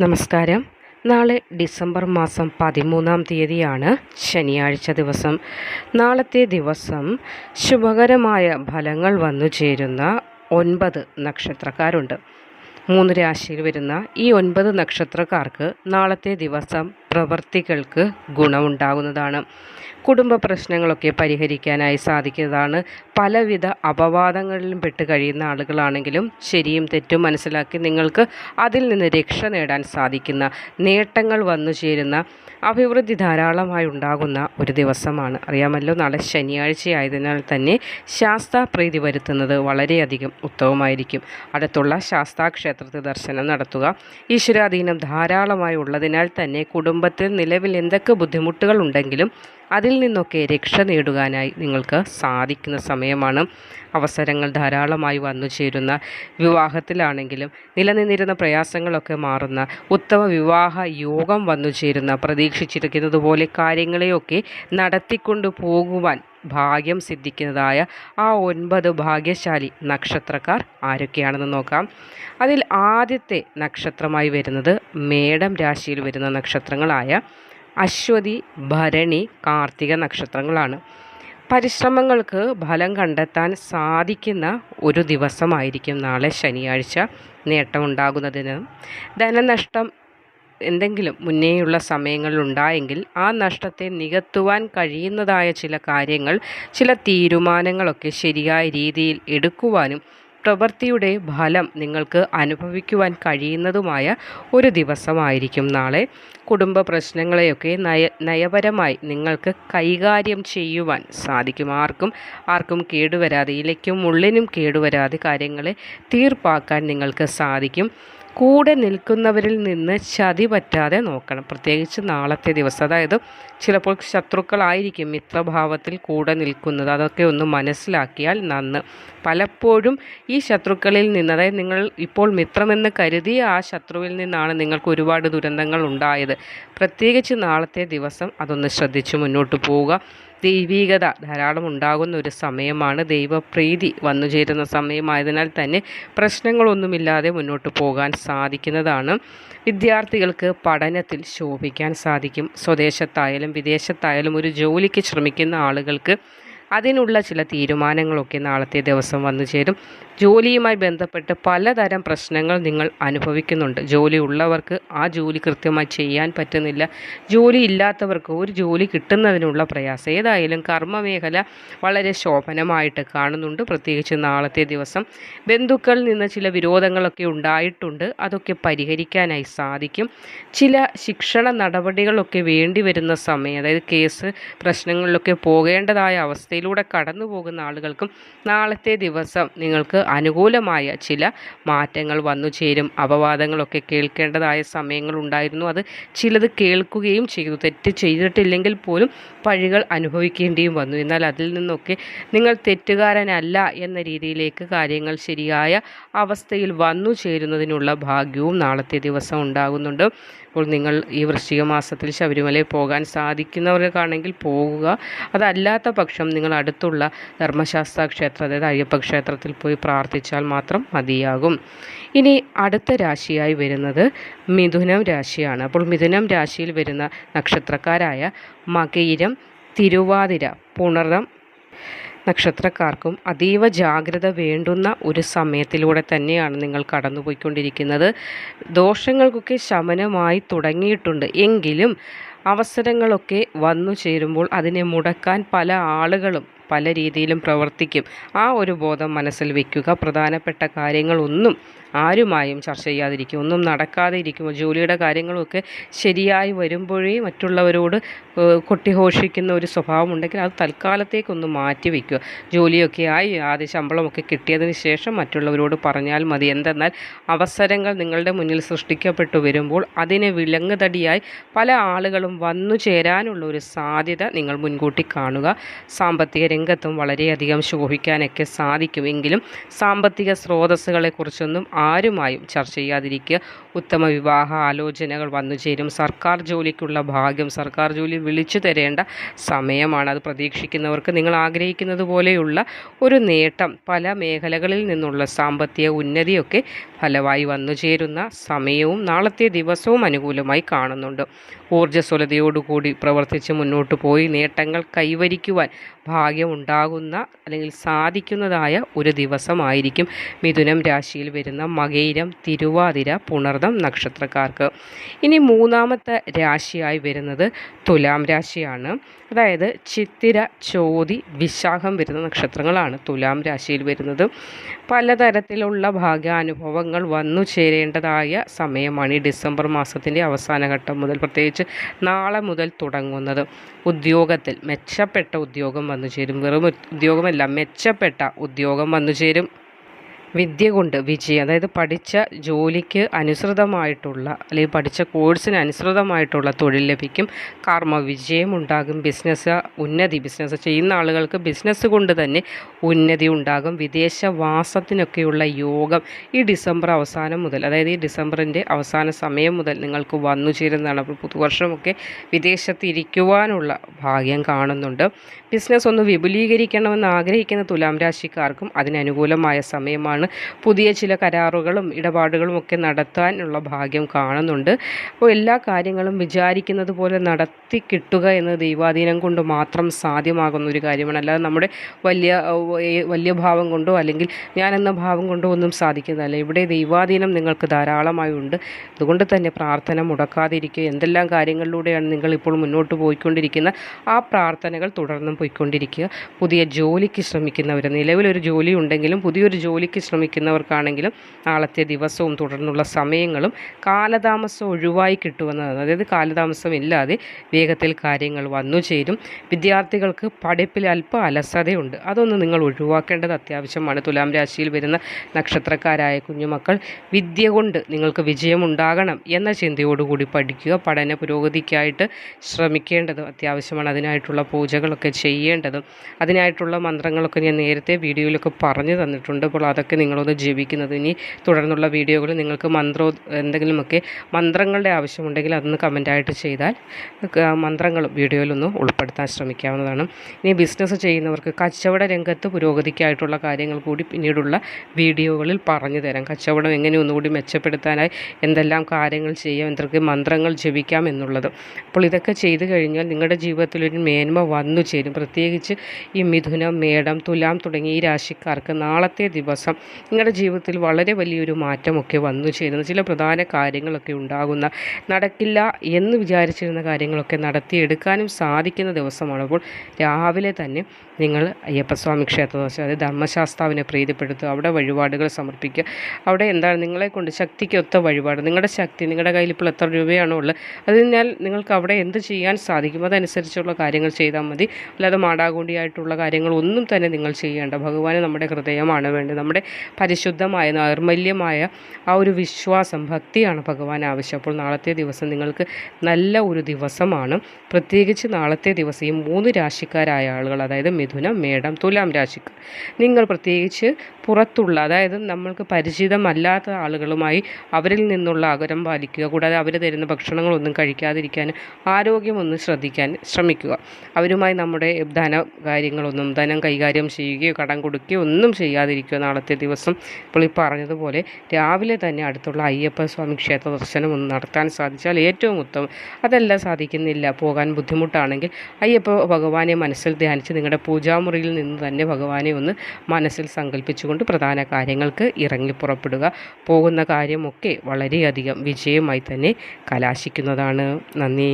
നമസ്കാരം. നാളെ ഡിസംബർ മാസം പതിമൂന്നാം തീയതിയാണ് ശനിയാഴ്ച ദിവസം. നാളത്തെ ദിവസം ശുഭകരമായ ഫലങ്ങൾ വന്നു ചേരുന്ന ഒൻപത് നക്ഷത്രക്കാരുണ്ട്. മൂന്ന് രാശിയിൽ വരുന്ന ഈ ഒൻപത് നക്ഷത്രക്കാർക്ക് നാളത്തെ ദിവസം പ്രവർത്തികൾക്ക് ഗുണമുണ്ടാകുന്നതാണ്. കുടുംബ പ്രശ്നങ്ങളൊക്കെ പരിഹരിക്കാനായി സാധിക്കുന്നതാണ്. പലവിധ അപവാദങ്ങളിലും പെട്ട് കഴിയുന്ന ആളുകളാണെങ്കിലും ശരിയും തെറ്റും മനസ്സിലാക്കി നിങ്ങൾക്ക് അതിൽ നിന്ന് രക്ഷ നേടാൻ സാധിക്കുന്ന നേട്ടങ്ങൾ വന്നു ചേരുന്ന അഭിവൃദ്ധി ധാരാളമായി ഉണ്ടാകുന്ന ഒരു ദിവസമാണ്. അറിയാമല്ലോ നാളെ ശനിയാഴ്ച ശനിയാഴ്ചയായതിനാൽ തന്നെ ശാസ്താപ്രീതി വരുത്തുന്നത് വളരെയധികം ഉത്തമമായിരിക്കും. അടുത്തുള്ള ശാസ്താ ക്ഷേത്രത്തിൽ ദർശനം നടത്തുക. ഈശ്വരാധീനം ധാരാളമായി ഉള്ളതിനാൽ തന്നെ കുടുംബത്തിൽ നിലവിൽ എന്തൊക്കെ ബുദ്ധിമുട്ടുകൾ ഉണ്ടെങ്കിലും അതിൽ നിന്നൊക്കെ രക്ഷ നേടുവാനായി നിങ്ങൾക്ക് സാധിക്കുന്ന സമയമാണ്. അവസരങ്ങൾ ധാരാളമായി വന്നു ചേരുന്ന വിവാഹത്തിലാണെങ്കിലും നിലനിന്നിരുന്ന പ്രയാസങ്ങളൊക്കെ മാറുന്ന ഉത്തമ വിവാഹ യോഗം വന്നു ചേരുന്ന പ്രതീക്ഷിച്ചിരിക്കുന്നത് പോലെ കാര്യങ്ങളെയൊക്കെ നടത്തിക്കൊണ്ടു പോകുവാൻ ഭാഗ്യം സിദ്ധിക്കുന്നതായ ആ ഒൻപത് ഭാഗ്യശാലി നക്ഷത്രക്കാർ ആരൊക്കെയാണെന്ന് നോക്കാം. അതിൽ ആദ്യത്തെ നക്ഷത്രമായി വരുന്നത് മേടം രാശിയിൽ വരുന്ന നക്ഷത്രങ്ങളായ അശ്വതി ഭരണി കാർത്തിക നക്ഷത്രങ്ങളാണ്. പരിശ്രമങ്ങൾക്ക് ഫലം കണ്ടെത്താൻ സാധിക്കുന്ന ഒരു ദിവസമായിരിക്കും നാളെ ശനിയാഴ്ച നേട്ടമുണ്ടാകുന്നതിന്. ധനനഷ്ടം എന്തെങ്കിലും മുന്നേയുള്ള സമയങ്ങളിലുണ്ടായെങ്കിൽ ആ നഷ്ടത്തെ നികത്തുവാൻ കഴിയുന്നതായ ചില കാര്യങ്ങൾ ചില തീരുമാനങ്ങളൊക്കെ ശരിയായ രീതിയിൽ എടുക്കുവാനും പ്രവൃത്തിയുടെ ഫലം നിങ്ങൾക്ക് അനുഭവിക്കുവാൻ കഴിയുന്നതുമായ ഒരു ദിവസമായിരിക്കും നാളെ. കുടുംബ പ്രശ്നങ്ങളെയൊക്കെ നയ നയപരമായി നിങ്ങൾക്ക് കൈകാര്യം ചെയ്യുവാൻ സാധിക്കും. ആർക്കും ആർക്കും കേടുവരാതെ ഇലയ്ക്കും ഉള്ളിനും കേടുവരാതെ കാര്യങ്ങളെ തീർപ്പാക്കാൻ നിങ്ങൾക്ക് സാധിക്കും. കൂടെ നിൽക്കുന്നവരിൽ നിന്ന് ചതി പറ്റാതെ നോക്കണം. പ്രത്യേകിച്ച് നാളത്തെ ദിവസം. അതായത് ചിലപ്പോൾ ശത്രുക്കളായിരിക്കും മിത്രഭാവത്തിൽ കൂടെ നിൽക്കുന്നത്. അതൊക്കെ ഒന്ന് മനസ്സിലാക്കിയാൽ നന്ന്. പലപ്പോഴും ഈ ശത്രുക്കളിൽ നിന്ന് അതായത് നിങ്ങൾ ഇപ്പോൾ മിത്രമെന്ന് കരുതിയ ആ ശത്രുവിൽ നിന്നാണ് നിങ്ങൾക്ക് ഒരുപാട് ദുരന്തങ്ങൾ ഉണ്ടായത്. പ്രത്യേകിച്ച് നാളത്തെ ദിവസം അതൊന്ന് ശ്രദ്ധിച്ച് മുന്നോട്ട് പോവുക. ദൈവീകത ധാരാളം ഉണ്ടാകുന്ന ഒരു സമയമാണ് ദൈവപ്രീതി വന്നു ചേരുന്ന സമയമായതിനാൽ തന്നെ പ്രശ്നങ്ങളൊന്നുമില്ലാതെ മുന്നോട്ട് പോകാൻ സാധിക്കുന്നതാണ്. വിദ്യാർത്ഥികൾക്ക് പഠനത്തിൽ ശോഭിക്കാൻ സാധിക്കും. സ്വദേശത്തായാലും വിദേശത്തായാലും ഒരു ജോലിക്ക് ശ്രമിക്കുന്ന ആളുകൾക്ക് അതിനുള്ള ചില തീരുമാനങ്ങളൊക്കെ നാളത്തെ ദിവസം വന്നു ചേരും. ജോലിയുമായി ബന്ധപ്പെട്ട് പലതരം പ്രശ്നങ്ങൾ നിങ്ങൾ അനുഭവിക്കുന്നുണ്ട്. ജോലി ഉള്ളവർക്ക് ആ ജോലി കൃത്യമായി ചെയ്യാൻ പറ്റുന്നില്ല. ജോലി ഇല്ലാത്തവർക്ക് ഒരു ജോലി കിട്ടുന്നതിനുള്ള പ്രയാസം. ഏതായാലും കർമ്മമേഖല വളരെ ശോഭനമായിട്ട് കാണുന്നുണ്ട്. പ്രത്യേകിച്ച് നാളത്തെ ദിവസം ബന്ധുക്കളിൽ നിന്ന് ചില വിരോധങ്ങളൊക്കെ ഉണ്ടായിട്ടുണ്ട്. അതൊക്കെ പരിഹരിക്കാനായി സാധിക്കും. ചില ശിക്ഷണ നടപടികളൊക്കെ വേണ്ടി വരുന്ന സമയം അതായത് കേസ് പ്രശ്നങ്ങളിലൊക്കെ പോകേണ്ടതായ അവസ്ഥയിലൂടെ കടന്നു പോകുന്ന ആളുകൾക്കും നാളത്തെ ദിവസം നിങ്ങൾക്ക് അനുകൂലമായ ചില മാറ്റങ്ങൾ വന്നു ചേരും. അപവാദങ്ങളൊക്കെ കേൾക്കേണ്ടതായ സമയങ്ങൾ ഉണ്ടായിരുന്നു. അത് ചിലത് കേൾക്കുകയും ചെയ്തു. തെറ്റ് ചെയ്തിട്ടില്ലെങ്കിൽ പോലും പഴികൾ അനുഭവിക്കേണ്ടിയും വന്നു. എന്നാൽ അതിൽ നിന്നൊക്കെ നിങ്ങൾ തെറ്റുകാരനല്ല എന്ന രീതിയിലേക്ക് കാര്യങ്ങൾ ശരിയായ അവസ്ഥയിൽ വന്നു ചേരുന്നതിനുള്ള ഭാഗ്യവും നാളത്തെ ദിവസം ഉണ്ടാകുന്നുണ്ട്. അപ്പോൾ നിങ്ങൾ ഈ വൃശ്ചിക മാസത്തിൽ ശബരിമലയിൽ പോകാൻ സാധിക്കുന്നവർക്കാണെങ്കിൽ പോകുക. അതല്ലാത്ത പക്ഷം നിങ്ങൾ അടുത്തുള്ള ധർമ്മശാസ്ത്ര ക്ഷേത്രം അതായത് അയ്യപ്പ ക്ഷേത്രത്തിൽ പോയി പ്രാർത്ഥിച്ചാൽ മാത്രം മതിയാകും. ഇനി അടുത്ത രാശിയായി വരുന്നത് മിഥുനം രാശിയാണ്. അപ്പോൾ മിഥുനം രാശിയിൽ വരുന്ന നക്ഷത്രക്കാരായ മകയിരം തിരുവാതിര പുണർദം നക്ഷത്രക്കാർക്കും അതീവ ജാഗ്രത വേണ്ടുന്ന ഒരു സമയത്തിലൂടെ തന്നെയാണ് നിങ്ങൾ കടന്നുപോയിക്കൊണ്ടിരിക്കുന്നത്. ദോഷങ്ങൾക്കൊക്കെ ശമനമായി തുടങ്ങിയിട്ടുണ്ട്. എങ്കിലും അവസരങ്ങളൊക്കെ വന്നു ചേരുമ്പോൾ അതിനെ മുടക്കാൻ പല ആളുകളും പല രീതിയിലും പ്രവർത്തിക്കും. ആ ഒരു ബോധം മനസ്സിൽ വയ്ക്കുക പ്രധാനപ്പെട്ട കാര്യങ്ങളൊന്നും ആരുമായും ചർച്ച ചെയ്യാതിരിക്കും ഒന്നും നടക്കാതെ ഇരിക്കുമ്പോൾ ജോലിയുടെ കാര്യങ്ങളൊക്കെ ശരിയായി വരുമ്പോഴേ മറ്റുള്ളവരോട് കൊട്ടിഘോഷിക്കുന്ന ഒരു സ്വഭാവം ഉണ്ടെങ്കിൽ അത് തൽക്കാലത്തേക്കൊന്ന് മാറ്റി വയ്ക്കുക ജോലിയൊക്കെ ആയി ആദ്യ ശമ്പളമൊക്കെ കിട്ടിയതിന് ശേഷം മറ്റുള്ളവരോട് പറഞ്ഞാൽ മതി. എന്തെന്നാൽ അവസരങ്ങൾ നിങ്ങളുടെ മുന്നിൽ സൃഷ്ടിക്കപ്പെട്ടു വരുമ്പോൾ അതിനെ വിലങ്ങുതടിയായി പല ആളുകളും വന്നു ചേരാനുള്ള ഒരു സാധ്യത നിങ്ങൾ മുൻകൂട്ടി കാണുക. സാമ്പത്തിക രംഗത്തും വളരെയധികം ശോഭിക്കാനൊക്കെ സാധിക്കുമെങ്കിലും സാമ്പത്തിക സ്രോതസ്സുകളെക്കുറിച്ചൊന്നും ആരുമായും ചർച്ച ചെയ്യാതിരിക്കുക. ഉത്തമ വിവാഹ ആലോചനകൾ വന്നു ചേരും. സർക്കാർ ജോലിക്കുള്ള ഭാഗ്യം സർക്കാർ ജോലി വിളിച്ചു തരേണ്ട സമയമാണ്. അത് പ്രതീക്ഷിക്കുന്നവർക്ക് നിങ്ങൾ ആഗ്രഹിക്കുന്നത് പോലെയുള്ള ഒരു നേട്ടം പല മേഖലകളിൽ നിന്നുള്ള സാമ്പത്തിക ഉന്നതിയൊക്കെ ഫലമായി വന്നു ചേരുന്ന സമയവും നാളത്തെ ദിവസവും അനുകൂലമായി കാണുന്നുണ്ട്. ഊർജസ്വലതയോടുകൂടി പ്രവർത്തിച്ച് മുന്നോട്ട് പോയി നേട്ടങ്ങൾ കൈവരിക്കുവാൻ ഭാഗ്യമുണ്ടാകുന്ന അല്ലെങ്കിൽ സാധിക്കുന്നതായ ഒരു ദിവസമായിരിക്കും മിഥുനം രാശിയിൽ വരുന്ന മകയിരം തിരുവാതിര പുണർദം നക്ഷത്രക്കാർക്ക്. ഇനി മൂന്നാമത്തെ രാശിയായി വരുന്നത് തുലാം രാശിയാണ്. അതായത് ചിത്തിര ചോതി വിശാഖം വരുന്ന നക്ഷത്രങ്ങളാണ് തുലാം രാശിയിൽ വരുന്നത്. പലതരത്തിലുള്ള ഭാഗ്യാനുഭവങ്ങൾ വന്നു ചേരേണ്ടതായ സമയമാണ് ഈ ഡിസംബർ മാസത്തിന്റെ അവസാന ഘട്ടം മുതൽ പ്രത്യേകിച്ച് നാളെ മുതൽ തുടങ്ങുന്നത്. ഉദ്യോഗത്തിൽ മെച്ചപ്പെട്ട ഉദ്യോഗം വന്നു ചേരും. വെറും ഉദ്യോഗമല്ല മെച്ചപ്പെട്ട ഉദ്യോഗം വന്നു ചേരും. വിദ്യ കൊണ്ട് വിജയം അതായത് പഠിച്ച ജോലിക്ക് അനുസൃതമായിട്ടുള്ള അല്ലെങ്കിൽ പഠിച്ച കോഴ്സിന് അനുസൃതമായിട്ടുള്ള തൊഴിൽ ലഭിക്കും. കർമ്മ വിജയം ഉണ്ടാകും ബിസിനസ് ഉന്നതി ബിസിനസ് ചെയ്യുന്ന ആളുകൾക്ക് ബിസിനസ് കൊണ്ട് തന്നെ ഉന്നതി ഉണ്ടാകും. വിദേശവാസത്തിനൊക്കെയുള്ള യോഗം ഈ ഡിസംബർ അവസാനം മുതൽ അതായത് ഈ ഡിസംബറിന്റെ അവസാന സമയം മുതൽ നിങ്ങൾക്ക് വന്നു ചേരുന്നതാണ്. അപ്പോൾ പുതുവർഷമൊക്കെ വിദേശത്ത് ഇരിക്കുവാനുള്ള ഭാഗ്യം കാണുന്നുണ്ട്. ബിസിനസ് ഒന്ന് വിപുലീകരിക്കണമെന്ന് ആഗ്രഹിക്കുന്ന തുലാം രാശിക്കാർക്കും അതിനനുകൂലമായ സമയമാണ്. പുതിയ ചില കരാറുകളും ഇടപാടുകളും ഒക്കെ നടത്താനുള്ള ഭാഗ്യം കാണുന്നുണ്ട്. അപ്പോൾ എല്ലാ കാര്യങ്ങളും വിചാരിക്കുന്നത് പോലെ നടത്തി കിട്ടുക എന്നത് ദൈവാധീനം കൊണ്ട് മാത്രം സാധ്യമാകുന്ന ഒരു കാര്യമാണ്. അല്ലാതെ നമ്മുടെ വലിയ വലിയ ഭാവം കൊണ്ടോ അല്ലെങ്കിൽ ഞാൻ എന്ന ഭാവം കൊണ്ടോ ഒന്നും സാധിക്കുന്നതല്ല. ഇവിടെ ദൈവാധീനം നിങ്ങൾക്ക് ധാരാളമായി ഉണ്ട്. അതുകൊണ്ട് തന്നെ പ്രാർത്ഥന മുടക്കാതിരിക്കുക. എന്തെല്ലാം കാര്യങ്ങളിലൂടെയാണ് നിങ്ങൾ ഇപ്പോൾ മുന്നോട്ട് പോയിക്കൊണ്ടിരിക്കുന്ന ആ പ്രാർത്ഥനകൾ തുടർന്നും പോയിക്കൊണ്ടിരിക്കുക. പുതിയ ജോലിക്ക് ശ്രമിക്കുന്നവർ നിലവിലൊരു ജോലി ഉണ്ടെങ്കിലും പുതിയൊരു ജോലിക്ക് ശ്രമിക്കുന്നവർക്കാണെങ്കിലും നാളത്തെ ദിവസവും തുടർന്നുള്ള സമയങ്ങളും കാലതാമസം ഒഴിവായി കിട്ടുമെന്നതാണ് അതായത് കാലതാമസം ഇല്ലാതെ വേഗത്തിൽ കാര്യങ്ങൾ വന്നു ചേരും. വിദ്യാർത്ഥികൾക്ക് പഠിപ്പിൽ അല്പം അലസതയുണ്ട്. അതൊന്ന് നിങ്ങൾ ഒഴിവാക്കേണ്ടത് അത്യാവശ്യമാണ്. തുലാം രാശിയിൽ വരുന്ന നക്ഷത്രക്കാരായ കുഞ്ഞുമക്കൾ വിദ്യ കൊണ്ട് നിങ്ങൾക്ക് വിജയമുണ്ടാകണം എന്ന ചിന്തയോടുകൂടി പഠിക്കുക. പഠന പുരോഗതിക്കായിട്ട് ശ്രമിക്കേണ്ടത് അത്യാവശ്യമാണ്. അതിനായിട്ടുള്ള പൂജകളൊക്കെ ചെയ്യേണ്ടതും അതിനായിട്ടുള്ള മന്ത്രങ്ങളൊക്കെ ഞാൻ നേരത്തെ വീഡിയോയിലൊക്കെ പറഞ്ഞു തന്നിട്ടുണ്ട്. അപ്പോൾ അതൊക്കെ നിങ്ങളൊന്ന് ജീവിക്കുന്നത്. ഇനി തുടർന്നുള്ള വീഡിയോകളിൽ നിങ്ങൾക്ക് മന്ത്രോ എന്തെങ്കിലുമൊക്കെ മന്ത്രങ്ങളുടെ ആവശ്യമുണ്ടെങ്കിൽ അതൊന്ന് കമന്റായിട്ട് ചെയ്താൽ മന്ത്രങ്ങളും വീഡിയോയിലൊന്നും ഉൾപ്പെടുത്താൻ ശ്രമിക്കാവുന്നതാണ്. ഇനി ബിസിനസ് ചെയ്യുന്നവർക്ക് കച്ചവട രംഗത്ത് പുരോഗതിക്കായിട്ടുള്ള കാര്യങ്ങൾ കൂടി പിന്നീടുള്ള വീഡിയോകളിൽ പറഞ്ഞു തരാം. കച്ചവടം എങ്ങനെ ഒന്നുകൂടി മെച്ചപ്പെടുത്താനായി എന്തെല്ലാം കാര്യങ്ങൾ ചെയ്യാം എന്തൊക്കെ മന്ത്രങ്ങൾ ജപിക്കാം എന്നുള്ളത്. അപ്പോൾ ഇതൊക്കെ ചെയ്തു കഴിഞ്ഞാൽ നിങ്ങളുടെ ജീവിതത്തിലൊരു മേന്മ വന്നു ചേരും. പ്രത്യേകിച്ച് ഈ മിഥുനം മേടം തുലാം തുടങ്ങിയ ഈ രാശിക്കാർക്ക് നാളത്തെ ദിവസം നിങ്ങളുടെ ജീവിതത്തിൽ വളരെ വലിയൊരു മാറ്റമൊക്കെ വന്നു ചേരുന്ന. ചില പ്രധാന കാര്യങ്ങളൊക്കെ ഉണ്ടാകുന്ന നടക്കില്ല എന്ന് വിചാരിച്ചിരുന്ന കാര്യങ്ങളൊക്കെ നടത്തിയെടുക്കാനും സാധിക്കുന്ന ദിവസമാണ്. അപ്പോൾ രാവിലെ തന്നെ നിങ്ങൾ അയ്യപ്പസ്വാമി ക്ഷേത്ര അതായത് ധർമ്മശാസ്താവിനെ പ്രീതിപ്പെടുത്തുക അവിടെ വഴിപാടുകൾ സമർപ്പിക്കുക. അവിടെ എന്താണ് നിങ്ങളെ കൊണ്ട് ശക്തിക്കൊത്ത വഴിപാട് നിങ്ങളുടെ ശക്തി നിങ്ങളുടെ കയ്യിൽ ഇപ്പോൾ എത്ര രൂപയാണോ ഉള്ളത് അതിനാൽ നിങ്ങൾക്ക് അവിടെ എന്ത് ചെയ്യാൻ സാധിക്കും? അതനുസരിച്ചുള്ള കാര്യങ്ങൾ ചെയ്താൽ മതി. അല്ലാതെ മാടാകൂണ്ടിയായിട്ടുള്ള കാര്യങ്ങൾ ഒന്നും തന്നെ നിങ്ങൾ ചെയ്യേണ്ട. ഭഗവാന് നമ്മുടെ ഹൃദയമാണ് വേണ്ടത്. നമ്മുടെ പരിശുദ്ധമായ നൈർമല്യമായ ആ ഒരു വിശ്വാസം ഭക്തിയാണ് ഭഗവാൻ ആവശ്യം. അപ്പോൾ നാളത്തെ ദിവസം നിങ്ങൾക്ക് നല്ല ഒരു ദിവസമാണ്. പ്രത്യേകിച്ച് നാളത്തെ ദിവസം ഈ മൂന്ന് രാശിക്കാരായ ആളുകൾ അതായത് മിഥുനം മേടം തുലാം രാശിക്കാർ നിങ്ങൾ പ്രത്യേകിച്ച് പുറത്തുള്ള അതായത് നമ്മൾക്ക് പരിചിതമല്ലാത്ത ആളുകളുമായി അവരിൽ നിന്നുള്ള അകരം പാലിക്കുക കൂടാതെ അവർ തരുന്ന ഭക്ഷണങ്ങളൊന്നും കഴിക്കാതിരിക്കാൻ ആരോഗ്യമൊന്നും ശ്രദ്ധിക്കാൻ ശ്രമിക്കുക. അവരുമായി നമ്മുടെ ധന കാര്യങ്ങളൊന്നും ധനം കൈകാര്യം ചെയ്യുകയോ കടം കൊടുക്കുകയോ ഒന്നും ചെയ്യാതിരിക്കുക നാളത്തെ ദിവസം ഇപ്പോൾ ഈ പറഞ്ഞതുപോലെ രാവിലെ തന്നെ അടുത്തുള്ള അയ്യപ്പ സ്വാമി ക്ഷേത്ര ദർശനം ഒന്ന് നടത്താൻ സാധിച്ചാൽ ഏറ്റവും ഉത്തമം. അതല്ല സാധിക്കുന്നില്ല. പോകാൻ ബുദ്ധിമുട്ടാണെങ്കിൽ അയ്യപ്പ ഭഗവാനെ മനസ്സിൽ ധ്യാനിച്ച് നിങ്ങളുടെ പൂജാമുറിയിൽ നിന്ന് തന്നെ ഭഗവാനെ ഒന്ന് മനസ്സിൽ സങ്കല്പിച്ചുകൊണ്ട് പ്രധാന കാര്യങ്ങൾക്ക് ഇറങ്ങി പുറപ്പെടുക. പോകുന്ന കാര്യമൊക്കെ വളരെയധികം വിജയമായി തന്നെ കലാശിക്കുന്നതാണ്. നന്ദി.